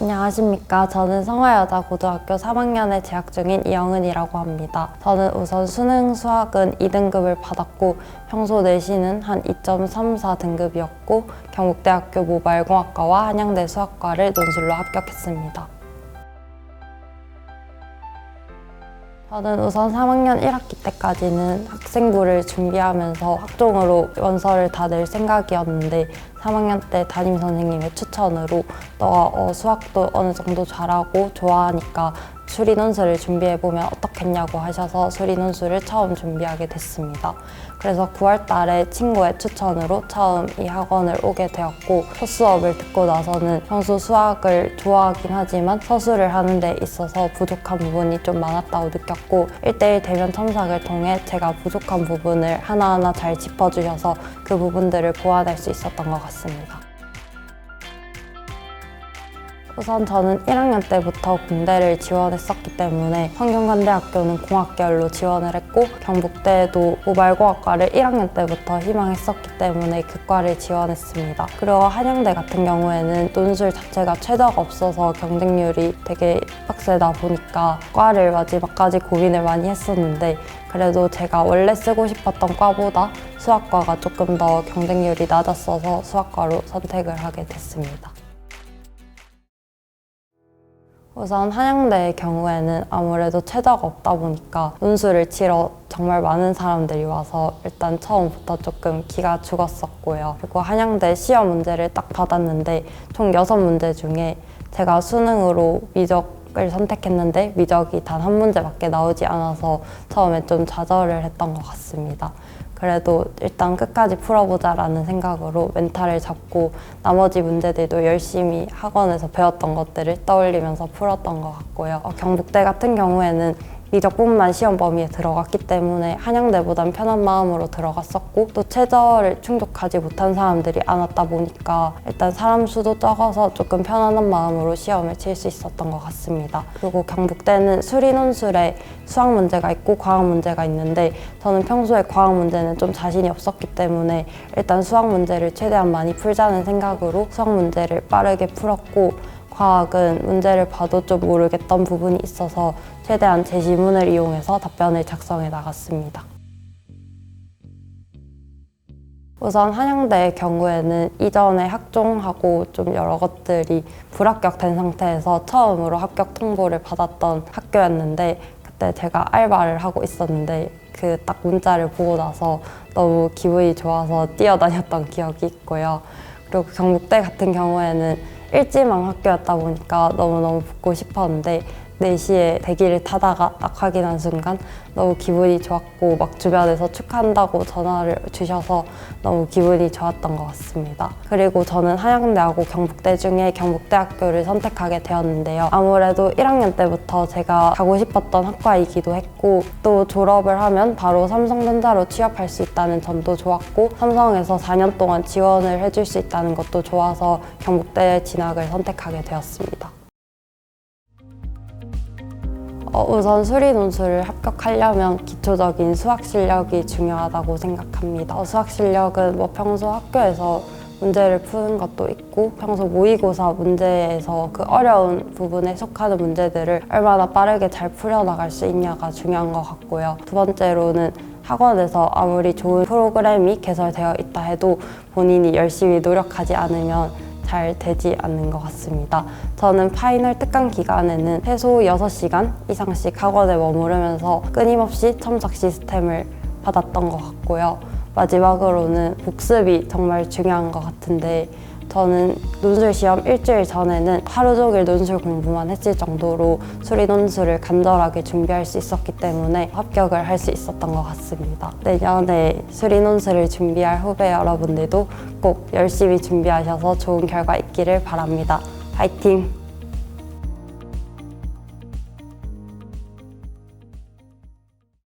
안녕하십니까. 저는 성화여자고등학교 3학년에 재학 중인 이영은이라고 합니다. 저는 우선 수능 수학은 2등급을 받았고 평소 내신은 한 2.34 등급이었고 경북대학교 모바일공학과와 한양대 수학과를 논술로 합격했습니다. 저는 우선 3학년 1학기 때까지는 학생부를 준비하면서 학종으로 원서를 다 낼 생각이었는데 3학년 때 담임 선생님의 추천으로 너가 어, 수학도 어느 정도 잘하고 좋아하니까 수리 논술을 준비해보면 어떻겠냐고 하셔서 수리 논술을 처음 준비하게 됐습니다. 그래서 9월 달에 친구의 추천으로 처음 이 학원을 오게 되었고 첫 수업을 듣고 나서는 평소 수학을 좋아하긴 하지만 서술을 하는 데 있어서 부족한 부분이 좀 많았다고 느꼈고 1대1 대면 첨삭을 통해 제가 부족한 부분을 하나하나 잘 짚어주셔서 그 부분들을 보완할 수 있었던 것 같습니다. 우선 저는 1학년 때부터 군대를 지원했었기 때문에 성균관대학교는 공학계열로 지원을 했고 경북대도 모바일공학과를 1학년 때부터 희망했었기 때문에 그 과를 지원했습니다. 그리고 한양대 같은 경우에는 논술 자체가 최저가 없어서 경쟁률이 되게 빡세다 보니까 과를 마지막까지 고민을 많이 했었는데 그래도 제가 원래 쓰고 싶었던 과보다 수학과가 조금 더 경쟁률이 낮았어서 수학과로 선택을 하게 됐습니다. 우선 한양대의 경우에는 아무래도 최저가 없다 보니까 논술을 치러 정말 많은 사람들이 와서 일단 처음부터 조금 기가 죽었었고요. 그리고 한양대 시험 문제를 딱 받았는데 총 여섯 문제 중에 제가 수능으로 미적 을 선택했는데 미적이 단 한 문제밖에 나오지 않아서 처음에 좀 좌절을 했던 것 같습니다. 그래도 일단 끝까지 풀어보자라는 생각으로 멘탈을 잡고 나머지 문제들도 열심히 학원에서 배웠던 것들을 떠올리면서 풀었던 것 같고요. 어, 경북대 같은 경우에는 미적분만 시험 범위에 들어갔기 때문에 한양대보단 편한 마음으로 들어갔었고 또 최저를 충족하지 못한 사람들이 많았다 보니까 일단 사람 수도 적어서 조금 편안한 마음으로 시험을 칠 수 있었던 것 같습니다. 그리고 경북대는 수리 논술에 수학 문제가 있고 과학 문제가 있는데 저는 평소에 과학 문제는 좀 자신이 없었기 때문에 일단 수학 문제를 최대한 많이 풀자는 생각으로 수학 문제를 빠르게 풀었고 과학은 문제를 봐도 좀 모르겠던 부분이 있어서 최대한 제시문을 이용해서 답변을 작성해 나갔습니다. 우선 한양대의 경우에는 이전에 학종하고 좀 여러 것들이 불합격된 상태에서 처음으로 합격 통보를 받았던 학교였는데 그때 제가 알바를 하고 있었는데 그 딱 문자를 보고 나서 너무 기분이 좋아서 뛰어다녔던 기억이 있고요. 그리고 경북대 같은 경우에는 일지망 학교였다 보니까 너무너무 붙고 싶었는데 4시에 대기를 타다가 딱 확인한 순간 너무 기분이 좋았고 막 주변에서 축하한다고 전화를 주셔서 너무 기분이 좋았던 것 같습니다. 그리고 저는 한양대하고 경북대 중에 경북대학교를 선택하게 되었는데요. 아무래도 1학년 때부터 제가 가고 싶었던 학과이기도 했고 또 졸업을 하면 바로 삼성전자로 취업할 수 있다는 점도 좋았고 삼성에서 4년 동안 지원을 해줄 수 있다는 것도 좋아서 경북대 진학을 선택하게 되었습니다. 어, 우선 수리 논술을 합격하려면 기초적인 수학 실력이 중요하다고 생각합니다. 어, 수학 실력은 뭐 평소 학교에서 문제를 푸는 것도 있고 평소 모의고사 문제에서 그 어려운 부분에 속하는 문제들을 얼마나 빠르게 잘 풀어나갈 수 있냐가 중요한 것 같고요. 두 번째로는 학원에서 아무리 좋은 프로그램이 개설되어 있다 해도 본인이 열심히 노력하지 않으면 잘 되지 않는 것 같습니다. 저는 파이널 특강 기간에는 최소 6시간 이상씩 학원에 머무르면서 끊임없이 첨삭 시스템을 받았던 것 같고요. 마지막으로는 복습이 정말 중요한 것 같은데 저는 논술 시험 일주일 전에는 하루 종일 논술 공부만 했을 정도로 수리 논술을 간절하게 준비할 수 있었기 때문에 합격을 할 수 있었던 것 같습니다. 내년에 수리 논술을 준비할 후배 여러분들도 꼭 열심히 준비하셔서 좋은 결과 있기를 바랍니다. 파이팅!